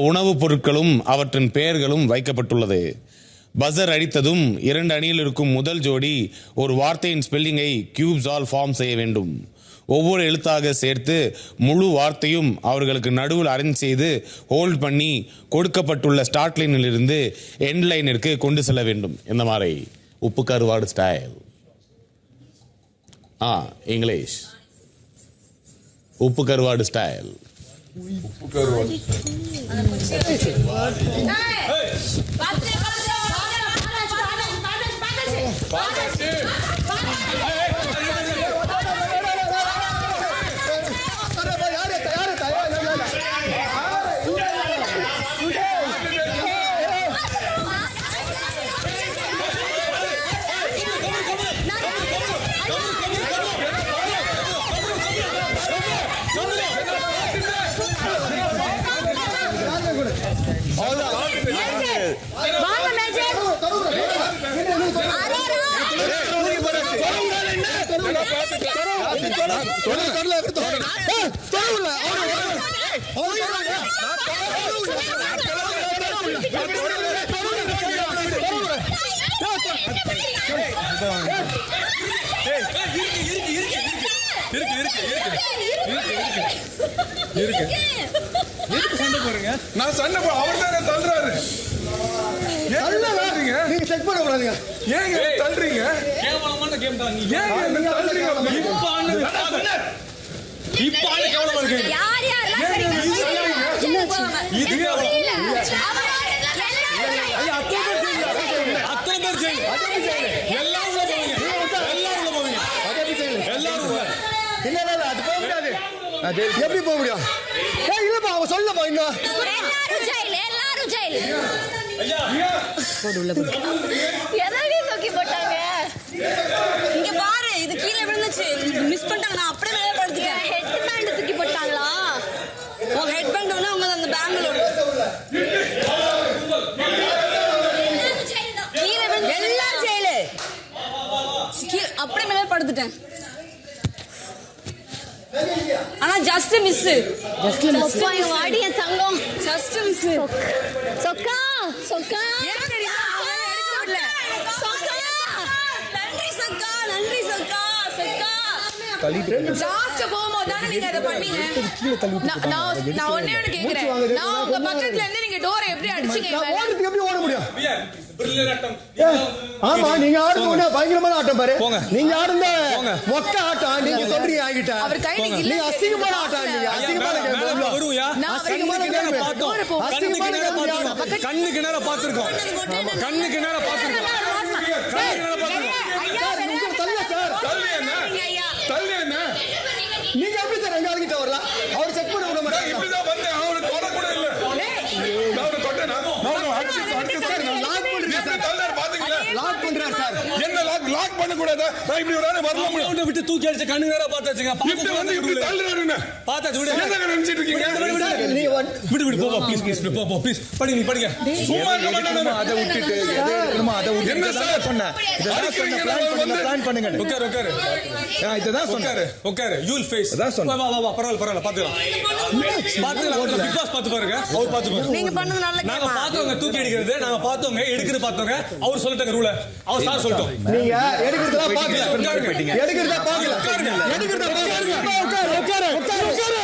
உணவுப் பொருட்களும் அவற்றின் பெயர்களும் வைக்கப்பட்டுள்ளது. பஸர் அடித்ததும் இரண்டு அணியில் இருக்கும் முதல் ஜோடி ஒரு வார்த்தையின் ஸ்பெல்லிங்கை கியூப்ஸால் ஃபார்ம் செய்ய வேண்டும். ஒவ்வொரு எழுத்தாக சேர்த்து முழு வார்த்தையும் அவர்களுக்கு நடுவில் அரேஞ்ச் செய்து ஹோல்ட் பண்ணி கொடுக்கப்பட்டுள்ள ஸ்டார்ட் லைனிலிருந்து எண்ட் லைனிற்கு கொண்டு செல்ல வேண்டும். இந்த மாதிரி. உப்பு கருவாடு ஸ்டைல் ஆ இங்கிலீஷ். உப்பு கருவாடு ஸ்டைல் Hey! நான் சண்டை போ அவர் தானே தள்ளுறாரு தள்ளுறீங்க நீங்க செக் பண்ண கூடாதுங்க ஏங்க தள்ளுறீங்க கேவலமான கேம் தான் நீ ஏங்க என்ன தள்ளுறீங்க இப்ப ஆனது இப்ப கேவலமா இருக்கு யார் சரி இது கேவலம் ஐயா அத்தனை பேர் செய்யுங்க எல்லாரும் உள்ள போவீங்க எல்லாரும் உள்ள போவீங்க எல்லாரும் உள்ள இல்ல இல்ல இல்ல அது போக முடியாது எப்படி போக முடியும் ஏய் இல்லப்பா அவன் சொல்லப்பா இன்னும் எல்லாரும் ஜெயில் எல்லாரும் ஜெயில் எதடி தூக்கி போட்டாங்க இங்க பாரு இது கீழே விழுந்துச்சு மிஸ் பண்ணிட்டாங்க நான் அப்படியே மேலே படுத்துட்டேன் ஹெட் பேண்ட் தூக்கி போட்டாங்களா அவங்க அந்த பேங்களூர் எல்லாம் ஜெயிலு. அப்படியே மேலே படுத்துட்டேன். ஆனா ஜஸ்ட் மிஸ் ஜஸ்ட் மிஸ் சொக்கா என் வாடி என் தங்கம். ஜஸ்ட் மிஸ் சொக்கா. சொக்கா ஏன் தெரியுமா? எடுக்க லாஸ்ட் போகும்போது தானே நீங்க அதை பண்ணீங்க நான் நான் நான் ஒண்ணே ஒண்ணு கேக்குறேன் நான் உங்க பக்கத்துல இருந்து நீங்க டோரை எப்படி அடிச்சீங்க என் நான் மேல? ஓடுறதுக்கு எப்படி ஓட முடியும் ஆமா நீங்க ஆடுறது பயங்கரமான ஆட்டம் பாரு போங்க. நீங்க ஆடுந்த. மொக்க ஆட்டம் நீங்க சொல்றீங்க ஆகிட்ட அவர் கையில போங்க. இல்ல நீ அசிங்கமான ஆட்டம் நீங்க அசிங்கமான கேம் அசிங்கமான கண்ணுக்கு நேரா கேம் பார்த்தோம். டோரை போ. கண்ணுக்கு நேரா. கேம். கண்ணுக்கு நேரா. கண்ணுக்கு நேரா பார்த்திருக்கோம். ஐயா, சார், நீங்க தள்ளுங்க சார். தள்ளு என்ன ஐயா. தள்ளு என்ன நீங்க எப்படி சார் எங்க ஆளுகிட்ட வரலாம் அவர் செக் பண்ண விட நான் மாட்டாங்க இப்படிதான் வந்தேன் அவரு தொட கூட இல்ல நான் அவரை தொட்டேனா நான் அடிச்சு அடிச்சு சார் நான் லாக் பண்றேன் எப்படி தள்ளாரு பாத்தீங்களா லாக் பண்றாரு சார் என்ன லாக் பண்ண கூடாதா நான் இப்படி ஆளு வரல முடியும் விட்டு தூக்கி அடிச்சு கண்ணு நேரா பார்த்தாச்சுங்க. இப்படி வந்து இப்படி கூடாது. தள்ளுறாருன்னு பார்த்தாச்சு, விடு. என்னங்க நினைச்சிட்டு இருக்கீங்க விடு, விடு, போ, போ, please, please, போ, போ, please. படிங்க, நீ படிங்க. சும்மா இருக்க மாட்டானே அதை விட்டுட்டு எது எடுக்கணுமோ அதை விட்டு என்ன சார் சொன்னேன் இதெல்லாம் சொன்ன பிளான் பண்ணுங்க பிளான் பண்ணுங்க உட்காரு, உட்காரு. நான் இதுதான் சொன்னேன் உட்காரு, உட்காரு. You will face. அதான் சொன்னேன். வா, வா, வா, பரவாயில்ல, பரவாயில்ல, பாத்துக்கலாம். பாத்துக்கலாம். Big Boss பாத்து பாருங்க. அவர் பாத்து பாருங்க. நீங்க பண்ணது நல்ல நாங்க கேமா பார்த்தவங்க தூக்கி அடிக்கிறது நாங்க பார்த்தவங்க எடுக்கிறது பார்த்தவங்க அவர் சொல்லிட்டாங்க ரூல அவர் சார் சொல்லிட்டோம் நீங்க எடுக்கிறதா பாக்கல உட்காருங்க. எடுக்கிறதா பாக்கல உட்காருங்க. எடுக்கிறதா பாக்கல உட்காரு உட்காரு உட்காரு உட்காரு